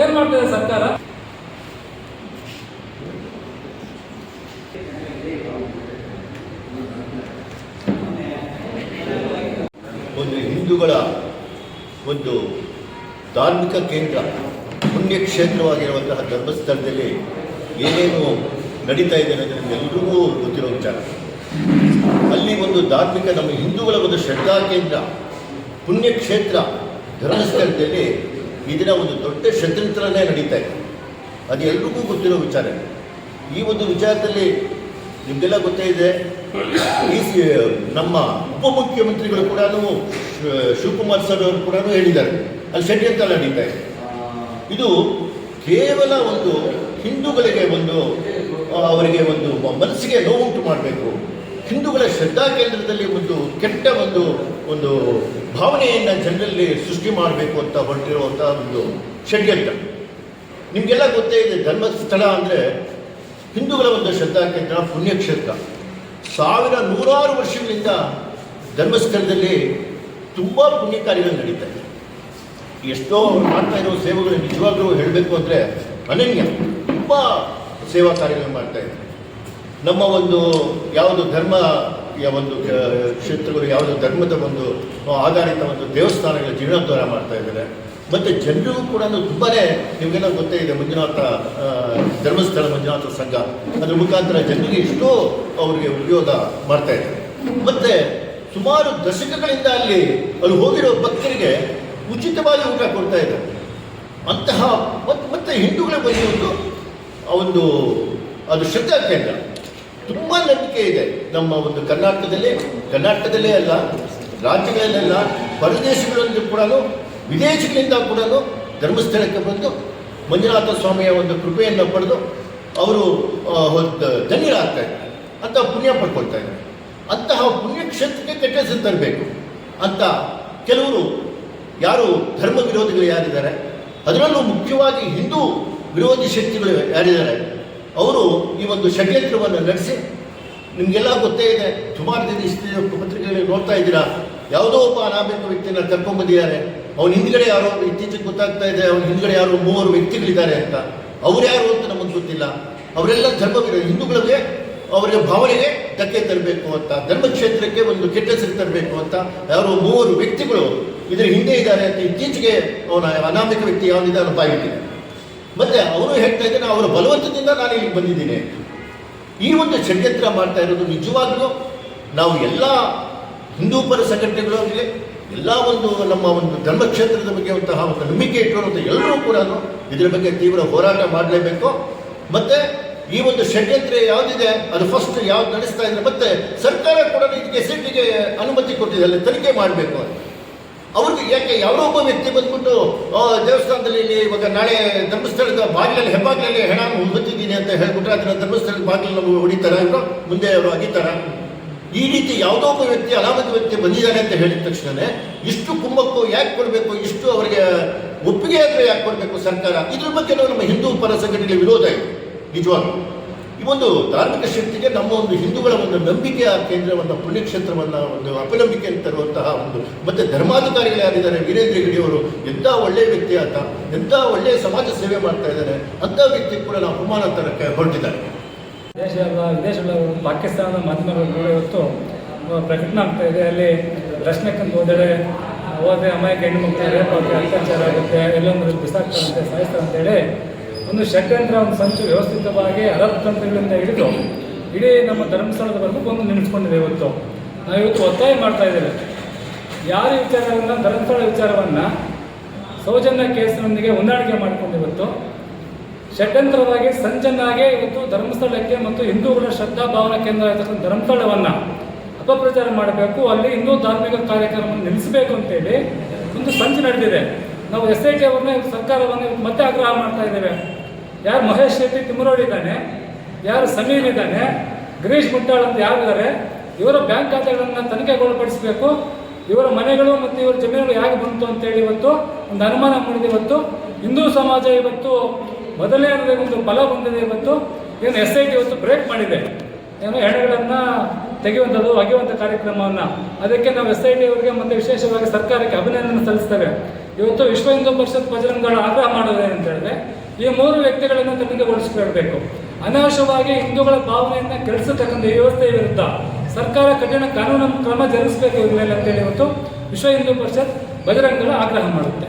ಏನ್ ಮಾಡ್ತಿದೆ ಸರ್ಕಾರ? ಒಂದು ಹಿಂದೂಗಳ ಒಂದು ಧಾರ್ಮಿಕ ಕೇಂದ್ರ, ಪುಣ್ಯಕ್ಷೇತ್ರವಾಗಿರುವಂತಹ ಧರ್ಮಸ್ಥಳದಲ್ಲಿ ಏನೇನು ನಡೀತಾ ಇದೆ ಅನ್ನೋದು ಎಲ್ರಿಗೂ ಗೊತ್ತಿರೋ ವಿಚಾರ ಅಲ್ಲಿ ಒಂದು ಧಾರ್ಮಿಕ, ನಮ್ಮ ಹಿಂದೂಗಳ ಒಂದು ಶ್ರದ್ಧಾ ಕೇಂದ್ರ, ಪುಣ್ಯಕ್ಷೇತ್ರ, ಧರ್ಮಸ್ಥಳದಲ್ಲಿ ದಿನ ಒಂದು ದೊಡ್ಡ ಷಡ್ಯಂತ್ರನೇ ನಡೀತಾ ಇದೆ. ಅದು ಎಲ್ರಿಗೂ ಗೊತ್ತಿರೋ ವಿಚಾರ ಈ ಒಂದು ವಿಚಾರದಲ್ಲಿ ನಿಮಗೆಲ್ಲ ಗೊತ್ತೇ ಇದೆ, ಈ ನಮ್ಮ ಉಪಮುಖ್ಯಮಂತ್ರಿಗಳು ಕೂಡ ಶಿವಕುಮಾರ್ ಸರ್ ಅವರು ಕೂಡ ಹೇಳಿದ್ದಾರೆ. ಅಲ್ಲಿ ಷಡ್ಯಂತ್ರ ನಡೀತಾ ಇದೆ. ಇದು ಕೇವಲ ಒಂದು ಹಿಂದೂಗಳಿಗೆ ಒಂದು ಅವರಿಗೆ ಒಂದು ಮನಸ್ಸಿಗೆ ನೋವುಂಟು ಮಾಡಬೇಕು. ಹಿಂದೂಗಳ ಶ್ರದ್ಧಾ ಕೇಂದ್ರದಲ್ಲಿ ಒಂದು ಕೆಟ್ಟ ಒಂದು ಒಂದು ಭಾವನೆಯನ್ನು ಜನರಲ್ಲಿ ಸೃಷ್ಟಿ ಮಾಡಬೇಕು ಅಂತ ಹೊರಟಿರುವಂಥ ಒಂದು ಷಡ್ಯಂತ್ರ. ನಿಮಗೆಲ್ಲ ಗೊತ್ತೇ ಇದೆ ಧರ್ಮಸ್ಥಳ ಅಂದರೆ ಹಿಂದೂಗಳ ಒಂದು ಶ್ರದ್ಧಾ ಕೇಂದ್ರ ಪುಣ್ಯಕ್ಷೇತ್ರ. ಸಾವಿರ ನೂರಾರು ವರ್ಷಗಳಿಂದ ಧರ್ಮಸ್ಥಳದಲ್ಲಿ ತುಂಬ ಪುಣ್ಯ ಕಾರ್ಯಗಳು ನಡೀತಾ ಇದೆ. ಎಷ್ಟೋ ಮಾಡ್ತಾ ಇರೋ ಸೇವೆಗಳು ನಿಜವಾಗ್ಲೂ ಹೇಳಬೇಕು ಅಂದರೆ ಅನನ್ಯ, ತುಂಬ ಸೇವಾ ಕಾರ್ಯಗಳು ಮಾಡ್ತಾ ಇದ್ದಾರೆ. ನಮ್ಮ ಒಂದು ಯಾವುದು ಧರ್ಮ ಒಂದು ಕ್ಷೇತ್ರಗಳು ಯಾವುದು ಧರ್ಮದ ಒಂದು ಆಧಾರಿತ ಒಂದು ದೇವಸ್ಥಾನಗಳ ಜೀರ್ಣೋದ್ಧಾರ ಮಾಡ್ತಾ ಇದ್ದಾರೆ. ಮತ್ತು ಜನರಿಗೂ ಕೂಡ ತುಂಬಾ ನಿಮಗೆಲ್ಲ ಗೊತ್ತೇ ಇದೆ, ಮಂಜುನಾಥ ಧರ್ಮಸ್ಥಳ ಮಂಜುನಾಥ ಸಂಘ. ಅದ್ರ ಮುಖಾಂತರ ಜನರಿಗೆ ಎಷ್ಟೋ ಅವರಿಗೆ ಉಪಯೋಗ ಮಾಡ್ತಾ ಇದ್ದಾರೆ. ಮತ್ತು ಸುಮಾರು ದಶಕಗಳಿಂದ ಅಲ್ಲಿ ಅಲ್ಲಿ ಹೋಗಿರೋ ಭಕ್ತರಿಗೆ ಉಚಿತವಾಗಿ ಊಟ ಕೊಡ್ತಾ ಇದ್ದಾರೆ. ಅಂತಹ ಮತ್ತು ಮತ್ತೆ ಹಿಂದೂಗಳ ಬಗ್ಗೆ ಒಂದು ಒಂದು, ಅದು ಶ್ರದ್ಧಾ ಕೇಂದ್ರ. ತುಂಬ ನಂಬಿಕೆ ಇದೆ. ನಮ್ಮ ಒಂದು ಕರ್ನಾಟಕದಲ್ಲಿ, ಕರ್ನಾಟಕದಲ್ಲೇ ಅಲ್ಲ, ರಾಜ್ಯಗಳಲ್ಲೆಲ್ಲ ಪರದೇಶಗಳಲ್ಲಿ ಕೂಡ ವಿದೇಶಗಳಿಂದ ಕೂಡ ಧರ್ಮಸ್ಥಳಕ್ಕೆ ಬಂದು ಮಂಜುನಾಥ ಸ್ವಾಮಿಯ ಒಂದು ಕೃಪೆಯನ್ನು ಪಡೆದು ಅವರು ಧನ್ಯರಾಗ್ತಾ ಇದ್ದಾರೆ. ಅಂತ ಪುಣ್ಯ ಪಡ್ಕೊಳ್ತಾ ಇದ್ದಾರೆ. ಅಂತಹ ಪುಣ್ಯಕ್ಷೇತ್ರಕ್ಕೆ ಕೆಟ್ಟ ಹೆಸರು ತರಬೇಕು. ಅಂತ ಕೆಲವರು, ಯಾರು ಧರ್ಮ ವಿರೋಧಿಗಳು ಯಾರಿದ್ದಾರೆ, ಅದರಲ್ಲೂ ಮುಖ್ಯವಾಗಿ ಹಿಂದೂ ವಿರೋಧಿ ಶಕ್ತಿಗಳು ಯಾರಿದ್ದಾರೆ ಅವರು ಈ ಒಂದು ಷಡ್ಯಂತ್ರವನ್ನು ನಡೆಸಿ, ನಿಮಗೆಲ್ಲ ಗೊತ್ತೇ ಇದೆ ಸುಮಾರು ದಿನ ಇಷ್ಟು ಪತ್ರಿಕೆಗಳಲ್ಲಿ ನೋಡ್ತಾ ಇದ್ದೀರಾ? ಯಾವುದೋ ಒಬ್ಬ ಅನಾಮಿಕ ವ್ಯಕ್ತಿಯನ್ನು ಕರ್ಕೊಂಡ್ಬಂದಿದ್ದಾರೆ ಅವನ ಹಿಂದ್ಗಡೆ ಯಾರೋ ಇತ್ತೀಚೆಗೆ ಗೊತ್ತಾಗ್ತಾ ಇದೆ, ಅವನ ಹಿಂದ್ಗಡೆ ಯಾರೋ ಮೂವರು ವ್ಯಕ್ತಿಗಳಿದ್ದಾರೆ ಅಂತ. ಅವ್ರು ಯಾರು ಅಂತ ನಮಗೆ ಗೊತ್ತಿಲ್ಲ. ಅವರೆಲ್ಲ ಧರ್ಮ ಹಿಂದೂಗಳಿಗೆ ಅವರಿಗೆ ಭಾವನೆಗೆ ಧಕ್ಕೆ ತರಬೇಕು ಅಂತ ಧರ್ಮಕ್ಷೇತ್ರಕ್ಕೆ ಒಂದು ಕೆಟ್ಟ ಹೆಸರು ತರಬೇಕು ಅಂತ ಯಾರೋ ಮೂವರು ವ್ಯಕ್ತಿಗಳು ಇದರ ಹಿಂದೆ ಇದ್ದಾರೆ ಅಂತ ಇತ್ತೀಚೆಗೆ ಅವನ ಅನಾಮಿಕ ವ್ಯಕ್ತಿ ಯಾವನಿದೆ ಬಾಯಿಟ್ಟಿದೆ ಮತ್ತೆ ಅವರು ಹೇಳ್ತಾ ಇದ್ದಾರೆ ಅವರ ಬಲವಂತದಿಂದ ನಾನು ಇಲ್ಲಿಗೆ ಬಂದಿದ್ದೀನಿ. ಈ ಒಂದು ಷಡ್ಯಂತ್ರ ಮಾಡ್ತಾ ಇರೋದು ನಿಜವಾಗ್ಲೂ ನಾವು ಎಲ್ಲ ಹಿಂದೂ ಪರ ಸಂಘಟನೆಗಳು ಆಗಲಿ ಎಲ್ಲ ಒಂದು ನಮ್ಮ ಒಂದು ಧರ್ಮಕ್ಷೇತ್ರದ ಬಗ್ಗೆ ಅಂತಹ ಒಂದು ನಂಬಿಕೆ ಇಟ್ಟಿರುವಂಥ ಎಲ್ಲರೂ ಕೂಡ ಇದರ ಬಗ್ಗೆ ತೀವ್ರ ಹೋರಾಟ ಮಾಡಲೇಬೇಕು. ಮತ್ತೆ ಈ ಒಂದು ಷಡ್ಯಂತ್ರ ಯಾವುದಿದೆ, ಅದು ಫಸ್ಟ್ ಯಾವ್ದು ನಡೆಸ್ತಾ ಇದ್ರೆ ಮತ್ತೆ ಸರ್ಕಾರ ಕೂಡ ಇದಕ್ಕೆ ಸಿಟ್ಟಿಗೆ ಅನುಮತಿ ಕೊಟ್ಟಿದೆ, ಅಲ್ಲಿ ತನಿಖೆ ಮಾಡಬೇಕು ಅಂತ. ಅವ್ರಿಗೆ ಯಾಕೆ ಯಾವುದೋ ಒಬ್ಬ ವ್ಯಕ್ತಿ ಬಂದ್ಬಿಟ್ಟು ದೇವಸ್ಥಾನದಲ್ಲಿ ಇಲ್ಲಿ ಇವಾಗ ನಾಳೆ ಧರ್ಮಸ್ಥಳದ ಬಾಗಿಲಲ್ಲಿ, ಹೆಬ್ಬಾಗಿಲಲ್ಲಿ ಹೆಣ ಹೊತ್ತಿದ್ದೀನಿ ಅಂತ ಹೇಳ್ಬಿಟ್ರೆ ಅದನ್ನ ಧರ್ಮಸ್ಥಳದ ಬಾಗಿಲು ನಮಗೆ ಹೊಡಿತಾರ ಇವರು ಮುಂದೆ ಅವರು ಅಗಿತಾರ ಈ ರೀತಿ ಯಾವುದೋ ಒಬ್ಬ ವ್ಯಕ್ತಿ ಅನಾಮತ ವ್ಯಕ್ತಿ ಬಂದಿದ್ದಾನೆ ಅಂತ ಹೇಳಿದ ತಕ್ಷಣನೇ ಇಷ್ಟು ಕುಂಭಕ್ಕು ಯಾಕೆ ಕೊಡಬೇಕು, ಇಷ್ಟು ಅವರಿಗೆ ಒಪ್ಪಿಗೆ ಆದರೆ ಯಾಕೆ ಕೊಡಬೇಕು ಸರ್ಕಾರ? ಇದ್ರ ಬಗ್ಗೆ ನಮ್ಮ ಹಿಂದೂ ಪರ ಸಂಘಟನೆಗೆ ವಿರೋಧ ಇದೆ, ನಿಜವಾಗ್ಲೂ. ಈ ಒಂದು ಧಾರ್ಮಿಕ ಶಕ್ತಿಗೆ ನಮ್ಮ ಒಂದು ಹಿಂದೂಗಳ ಒಂದು ನಂಬಿಕೆಯ ಕೇಂದ್ರವನ್ನು ಪುಣ್ಯಕ್ಷೇತ್ರವನ್ನು ಒಂದು ಅಪನಂಬಿಕೆ ತರುವಂತಹ ಒಂದು ಮತ್ತೆ ಧರ್ಮಾಧಿಕಾರಿಗಳು ಯಾರಿದ್ದಾರೆ? ವೀರೇಂದ್ರ ಹೆಗಡೆ ಅವರು ಎಂಥ ಒಳ್ಳೆಯ ವ್ಯಕ್ತಿ ಆತ, ಎಂಥ ಒಳ್ಳೆಯ ಸಮಾಜ ಸೇವೆ ಮಾಡ್ತಾ ಇದ್ದಾರೆ ಅಂಥ ವ್ಯಕ್ತಿ ಕೂಡ ನಾವು ಅಪಮಾನ ತರಕ್ಕೆ ಹೊರಟಿದ್ದಾರೆ. ದೇಶದ ವಿದೇಶಗಳ ಪಾಕಿಸ್ತಾನದ ಮಾಧ್ಯಮಗಳು ಕೂಡ ಇವತ್ತು ಪ್ರಕಟಣೆ ಆಗ್ತಾ ಇದೆ. ಅಲ್ಲಿ ದರ್ಶನಕ್ಕಂತ ಹೋದರೆ ಹೋದರೆ ಅಮಾಯಕ ಹೆಣ್ಣು ಮಕ್ಕಳು ಅತ್ಯಾಚಾರ ಆಗುತ್ತೆ ಎಲ್ಲೊಂದು ಬಿಸಾಕ್ತಾರಂತೆ ಸಾಯಿಸ್ತಾರೆ ಅಂತೇಳಿ ಒಂದು ಷಡ್ಯಂತ್ರ ಒಂದು ಸಂಚು ವ್ಯವಸ್ಥಿತವಾಗಿ ಅರಬ್ ಕಂಟ್ರಿಗಳಿಂದ ಹಿಡಿದು ಇಡೀ ನಮ್ಮ ಧರ್ಮಸ್ಥಳದವರೆಗೂ ಬಂದು ನಿಲ್ಲಿಸ್ಕೊಂಡಿದೆ ಇವತ್ತು. ನಾವು ಇವತ್ತು ಒತ್ತಾಯ ಮಾಡ್ತಾ ಇದ್ದೇವೆ. ಯಾರ ವಿಚಾರವನ್ನು, ಧರ್ಮಸ್ಥಳ ವಿಚಾರವನ್ನು, ಸೌಜನ್ಯ ಕೇಸಿನೊಂದಿಗೆ ಹೊಂದಾಣಿಕೆ ಮಾಡಿಕೊಂಡು ಇವತ್ತು ಷಡ್ಯಂತ್ರವಾಗಿ ಸಂಜನ್ನಾಗೆ ಇವತ್ತು ಧರ್ಮಸ್ಥಳಕ್ಕೆ ಮತ್ತು ಹಿಂದೂಗಳ ಶ್ರದ್ಧಾ ಭಾವನಾ ಕೇಂದ್ರ ಆಗಿರ್ತಕ್ಕಂಥ ಧರ್ಮಸ್ಥಳವನ್ನು ಅಪಪ್ರಚಾರ ಮಾಡಬೇಕು. ಅಲ್ಲಿ ಹಿಂದೂ ಧಾರ್ಮಿಕ ಕಾರ್ಯಕ್ರಮವನ್ನು ನಿಲ್ಲಿಸಬೇಕು ಅಂತೇಳಿ ಒಂದು ಸಂಚು ನಡೆದಿದೆ. ನಾವು ಎಸ್ ಐ ಟಿ ಅವ್ರನ್ನ, ಸರ್ಕಾರವನ್ನು ಮತ್ತೆ ಆಗ್ರಹ ಮಾಡ್ತಾ ಇದ್ದೇವೆ. ಯಾರು ಮಹೇಶ್ ಶೆಟ್ಟಿ ತಿಮ್ಮರೋಡಿ ಇದ್ದಾನೆ ಯಾರು ಸಮೀರ್ ಇದ್ದಾನೆ, ಗಿರೀಶ್ ಮುಟ್ಟಾಳ್ ಅಂತ ಯಾರಿದ್ದಾರೆ ಇವರ ಬ್ಯಾಂಕ್ ಖಾತೆಗಳನ್ನು ತನಿಖೆಗೊಳಪಡಿಸಬೇಕು, ಇವರ ಮನೆಗಳು ಮತ್ತು ಇವರ ಜಮೀನುಗಳು ಹೇಗೆ ಬಂತು ಅಂತೇಳಿ ಇವತ್ತು ಒಂದು ಅನುಮಾನ ಮಾಡಿದೆ ಇವತ್ತು. ಹಿಂದೂ ಸಮಾಜ ಇವತ್ತು ಮೊದಲೇ ಒಂದು ಫಲ ಬಂದಿದೆ ಇವತ್ತು. ಏನು ಎಸ್ ಐ ಟಿ ಇವತ್ತು ಬ್ರೇಕ್ ಮಾಡಿದೆ. ಏನು ಹೆಣಗಳನ್ನು ತೆಗೆಯುವಂಥದ್ದು ಒಗೆಯುವಂಥ ಕಾರ್ಯಕ್ರಮವನ್ನು. ಅದಕ್ಕೆ ನಾವು ಎಸ್ ಐ ಟಿ ಅವರಿಗೆ ಮತ್ತು ವಿಶೇಷವಾಗಿ ಸರ್ಕಾರಕ್ಕೆ ಅಭಿನಂದನೆ ಸಲ್ಲಿಸ್ತೇವೆ. ಇವತ್ತು ವಿಶ್ವ ಹಿಂದೂ ಪರಿಷತ್ ಬಜರಂಗಗಳು ಆಗ್ರಹ ಮಾಡೋದೇನಂತ ಹೇಳಿದ್ರೆ ಈ ಮೂರು ವ್ಯಕ್ತಿಗಳನ್ನು ತನಿಖೆಗೊಳಿಸಿಕೊಳ್ಬೇಕು ಅನಾವಶ್ಯವಾಗಿ ಹಿಂದೂಗಳ ಭಾವನೆಯನ್ನು ಕೆಡಿಸತಕ್ಕಂಥ ವ್ಯವಸ್ಥೆ ವಿರುದ್ಧ ಸರ್ಕಾರ ಕಠಿಣ ಕಾನೂನು ಕ್ರಮ ಜರುಗಿಸಬೇಕು ಇವ್ರ ಮೇಲೆ ಅಂತೇಳಿ ಇವತ್ತು ವಿಶ್ವ ಹಿಂದೂ ಪರಿಷತ್ ಬಜರಂಗಗಳು ಆಗ್ರಹ ಮಾಡುತ್ತೆ.